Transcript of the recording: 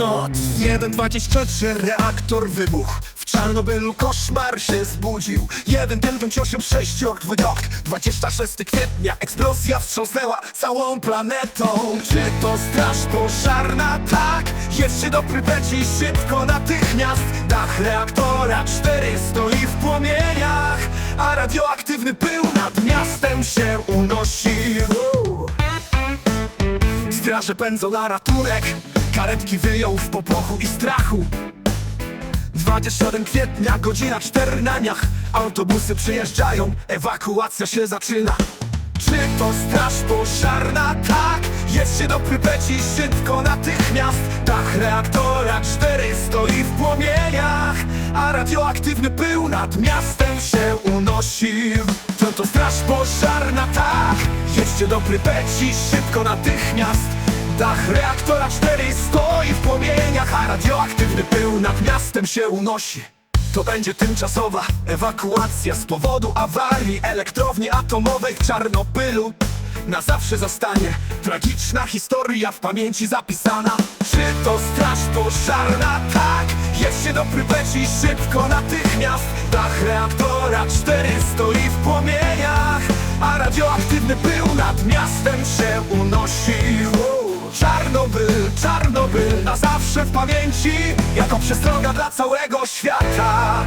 1,23 reaktor wybuchł W Czarnobylu koszmar się zbudził. 1,986 dwójok 26 kwietnia eksplozja wstrząsnęła całą planetą. Czy to straż pożarna? Tak! Jest się do Prypeci szybko natychmiast. Dach reaktora 4 stoi w płomieniach A radioaktywny pył nad miastem się unosi Uuu. Straże pędzą na ratunek Karetki wyją w popłochu i strachu. 27 kwietnia, godzina 4 na niach. Autobusy przyjeżdżają, ewakuacja się zaczyna. Czy to straż pożarna? Tak! Jest się do Prypeci szybko natychmiast. Dach reaktora 4 stoi w płomieniach A radioaktywny pył nad miastem się unosi. To to straż pożarna, tak! Jedźcie do Prypeci szybko natychmiast Dach reaktora 4 stoi w płomieniach, a radioaktywny pył nad miastem się unosi. To będzie tymczasowa ewakuacja z powodu awarii elektrowni atomowej w Czarnobylu. Na zawsze zostanie tragiczna historia w pamięci zapisana. Czy to straż pożarna? Tak! Jest się do Prypeci szybko natychmiast. Dach reaktora 4 stoi w płomieniach, a radioaktywny pył nad miastem się unosi. Czarnobyl, na zawsze w pamięci Jako przestroga dla całego świata